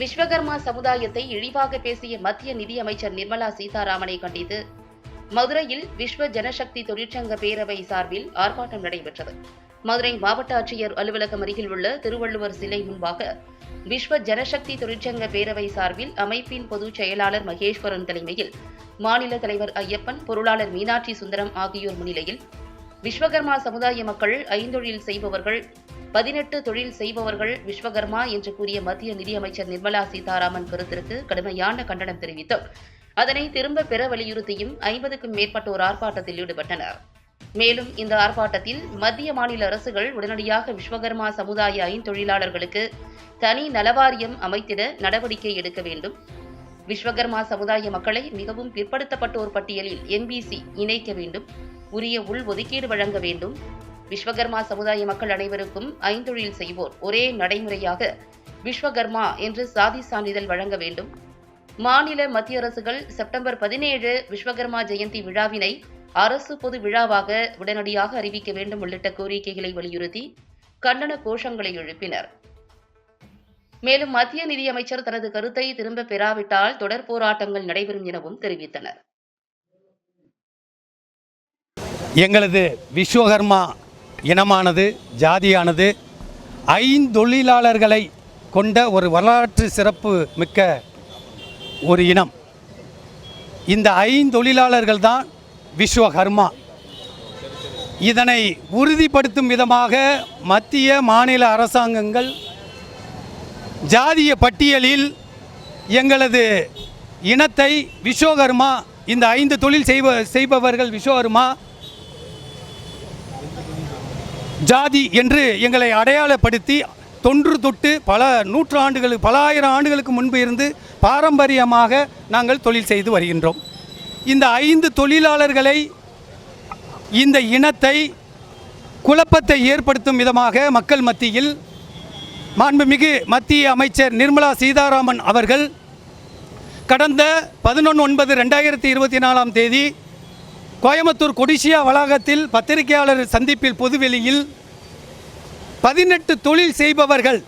விஸ்வகர்மா சமுதாயத்தை இழிவாக பேசிய மத்திய நிதியமைச்சர் நிர்மலா சீதாராமனை கண்டித்து மதுரையில் விஸ்வ ஜனசக்தி தொழிற்சங்க பேரவை சார்பில் ஆர்ப்பாட்டம் நடைபெற்றது. மதுரை மாவட்ட ஆட்சியர் அலுவலகம் அருகில் உள்ள திருவள்ளுவர் சிலை முன்பாக விஸ்வ ஜனசக்தி தொழிற்சங்க பேரவை சார்பில் அமைப்பின் பொதுச் செயலாளர் மகேஸ்வரன் தலைமையில் மாநில தலைவர் ஐயப்பன் பொருளாளர் மீனாட்சி சுந்தரம் ஆகியோர் முன்னிலையில் விஸ்வகர்மா சமுதாய மக்கள் ஐந்தொழில் செய்பவர்கள் பதினெட்டு தொழில் செய்பவர்கள் விஸ்வகர்மா என்று கூறிய மத்திய நிதியமைச்சர் நிர்மலா சீதாராமன் கருத்திற்கு கடுமையான கண்டனம் தெரிவித்தோம். அதனை திரும்ப பெற வலியுறுத்தியும் ஐம்பதுக்கும் மேற்பட்டோர் ஆர்ப்பாட்டத்தில் ஈடுபட்டனர். மேலும் இந்த ஆர்ப்பாட்டத்தில் மத்திய மாநில அரசுகள் உடனடியாக விஸ்வகர்மா சமுதாய ஐந்தொழிலாளர்களுக்கு தனி நலவாரியம் அமைத்திட நடவடிக்கை எடுக்க வேண்டும். விஸ்வகர்மா சமுதாய மக்களை மிகவும் பிற்படுத்தப்பட்டோர் பட்டியலில் என்பிசி இணைக்க வேண்டும். உரிய உள் ஒதுக்கீடு வழங்க வேண்டும். விஸ்வகர்மா சமுதாய மக்கள் அனைவருக்கும் ஐந்தொழில் செய்வோர் ஒரே நடைமுறையாக விஸ்வகர்மா என்று சாதி சான்றிதழ் வழங்க வேண்டும். மாநில மத்திய அரசுகள் செப்டம்பர் பதினேழு விஸ்வகர்மா ஜெயந்தி விழாவினை அரசு பொது விழாவாக உடனடியாக அறிவிக்க வேண்டும் உள்ளிட்ட கோரிக்கைகளை வலியுறுத்தி கண்டன கோஷங்களை எழுப்பினர். மேலும் மத்திய நிதியமைச்சர் தனது கருத்தை திரும்ப பெறாவிட்டால் தொடர் போராட்டங்கள் நடைபெறும் எனவும் தெரிவித்தனர். எங்களது விஸ்வகர்மா இனமானது ஜாதியானது ஐந்தொழிலாளர்களை கொண்ட ஒரு வரலாற்று சிறப்பு மிக்க ஒரு இனம். இந்த ஐந்தொழிலாளர்கள் தான் விஸ்வகர்மா. இதனை உறுதிப்படுத்தும் விதமாக மத்திய மாநில அரசாங்கங்கள் ஜாதிய பட்டியலில் எங்களது இனத்தை விஸ்வகர்மா இந்த ஐந்து தொழில் செய்வ செய்பவர்கள் விஸ்வகர்மா ஜாதி என்று எங்களை அடையாளப்படுத்தி தொன்று தொட்டு பல நூற்றாண்டுகளுக்கு பல ஆயிரம் ஆண்டுகளுக்கு முன்பு இருந்து பாரம்பரியமாக நாங்கள் தொழில் செய்து வருகின்றோம். இந்த ஐந்து தொழிலாளர்களை இந்த இனத்தை குழப்பத்தை ஏற்படுத்தும் விதமாக மக்கள் மத்தியில் மாண்புமிகு மத்திய அமைச்சர் நிர்மலா சீதாராமன் அவர்கள் கடந்த பதினொன்று ஒன்பது ரெண்டாயிரத்தி இருபத்தி நாலாம் தேதி கோயம்புத்தூர் கொடிசியா வளாகத்தில் பத்திரிகையாளர் சந்திப்பில் பொதுவெளியில் பதினெட்டு தொழில் செய்பவர்கள்.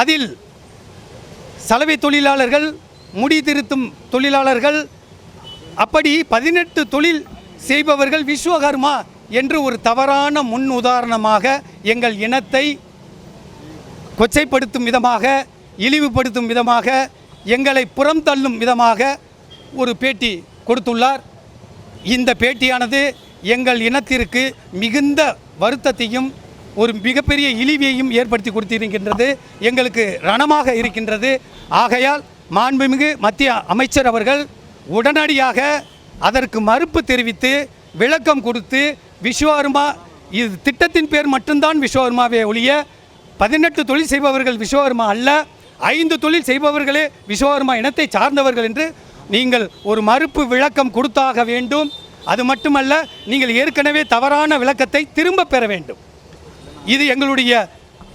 அதில் சலவை தொழிலாளர்கள் முடி திருத்தும் தொழிலாளர்கள் அப்படி பதினெட்டு தொழில் செய்பவர்கள் விஸ்வகர்மா என்று ஒரு தவறான முன் உதாரணமாக எங்கள் இனத்தை கொச்சைப்படுத்தும் விதமாக இழிவுபடுத்தும் விதமாக எங்களை புறம் தள்ளும் விதமாக ஒரு பேட்டி கொடுத்துள்ளார். இந்த பேட்டியானது எங்கள் இனத்திற்கு மிகுந்த வருத்தத்தையும் ஒரு மிகப்பெரிய இழிவையும் ஏற்படுத்தி கொடுத்திருக்கின்றது எங்களுக்கு ரணமாக இருக்கின்றது. ஆகையால் மாண்புமிகு மத்திய அமைச்சர் அவர்கள் உடனடியாக அதற்கு மறுப்பு தெரிவித்து விளக்கம் கொடுத்து விஸ்வகர்மா இது திட்டத்தின் பேர் மட்டும்தான் விஸ்வகர்மாவே ஒழிய பதினெட்டு தொழில் செய்பவர்கள் விஸ்வகர்மா அல்ல ஐந்து தொழில் செய்பவர்களே விஸ்வகர்மா இனத்தை சார்ந்தவர்கள் என்று நீங்கள் ஒரு மறுப்பு விளக்கம் கொடுத்தாக வேண்டும். அது மட்டுமல்ல நீங்கள் ஏற்கனவே தவறான விளக்கத்தை திரும்ப பெற வேண்டும். இது எங்களுடைய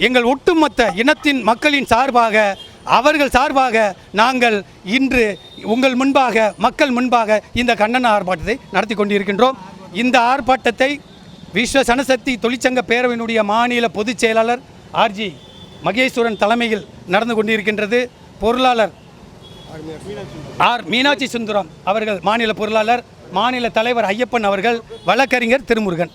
எங்கள் ஒட்டுமொத்த இனத்தின் மக்களின் சார்பாக அவர்கள் சார்பாக நாங்கள் இன்று உங்கள் முன்பாக மக்கள் முன்பாக இந்த கண்டன ஆர்ப்பாட்டத்தை நடத்தி கொண்டிருக்கின்றோம். இந்த ஆர்ப்பாட்டத்தை விஸ்வ சனசக்தி தொழிற்சங்க பேரவையினுடைய மாநில பொதுச் செயலாளர் ஆர்ஜி மகேஸ்வரன் தலைமையில் நடந்து கொண்டிருக்கின்றது. பொருளாளர் ஆர் மீனாட்சி சுந்தரம் அவர்கள் மாநில பொருளாளர் மாநில தலைவர் ஐயப்பன் அவர்கள் வழக்கறிஞர் திருமுருகன்.